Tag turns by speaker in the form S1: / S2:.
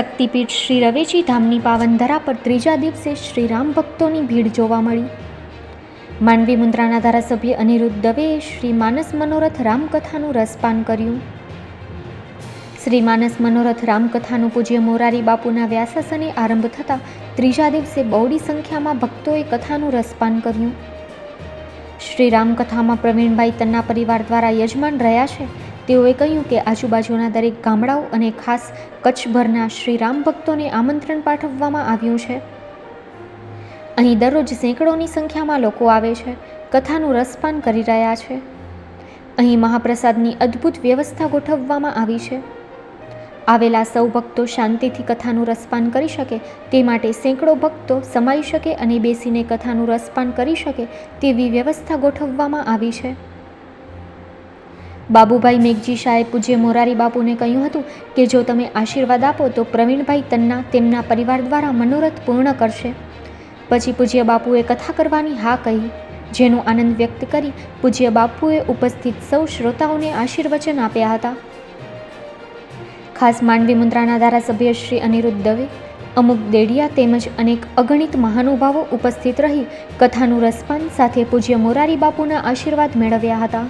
S1: શક્તિપીઠ શ્રી રવેચી ધામની પાવન ધરા પર ત્રીજા દિવસે શ્રી રામ ભક્તોની ભીડ જોવા મળી. માંડવી મુન્દ્રાના ધારાસભ્ય અનિરુદ્ધ દવેએ શ્રી માનસ મનોરથ રામકથાનું રસપાન કર્યું. શ્રી માનસ મનોરથ રામકથાનું પૂજ્ય મોરારી બાપુના વ્યાસાસને આરંભ થતાં ત્રીજા દિવસે બહોળી સંખ્યામાં ભક્તોએ કથાનું રસપાન કર્યું. શ્રી રામકથામાં પ્રવીણભાઈ તન્ના પરિવાર દ્વારા યજમાન રહ્યા છે. તેઓએ કહ્યું કે આજુબાજુના દરેક ગામડાઓ અને ખાસ કચ્છભરના શ્રી રામ ભક્તોને આમંત્રણ પાઠવવામાં આવ્યું છે. અહીં દરરોજ સેંકડોની સંખ્યામાં લોકો આવે છે, કથાનું રસપાન કરી રહ્યા છે. અહીં મહાપ્રસાદની અદ્ભુત વ્યવસ્થા ગોઠવવામાં આવી છે. આવેલા સૌ ભક્તો શાંતિથી કથાનું રસપાન કરી શકે, તે માટે સેંકડો ભક્તો સમાઈ શકે અને બેસીને કથાનું રસપાન કરી શકે તેવી વ્યવસ્થા ગોઠવવામાં આવી છે. બાબુભાઈ મેઘજી શાહે પૂજ્ય મોરારી બાપુને કહ્યું હતું કે જો તમે આશીર્વાદ આપો તો પ્રવીણભાઈ તન્ના તેમના પરિવાર દ્વારા મનોરથ પૂર્ણ કરશે. પછી પૂજ્ય બાપુએ કથા કરવાની હા કહી, જેનો આનંદ વ્યક્ત કરી પૂજ્ય બાપુએ ઉપસ્થિત સૌ શ્રોતાઓને આશીર્વચન આપ્યા હતા. ખાસ માંડવી મુદ્રાના ધારાસભ્ય શ્રી અનિરુદ્ધ દવે, અમુક દેડિયા તેમજ અનેક અગણિત મહાનુભાવો ઉપસ્થિત રહી કથાનું રસપાન સાથે પૂજ્ય મોરારી બાપુના આશીર્વાદ મેળવ્યા હતા.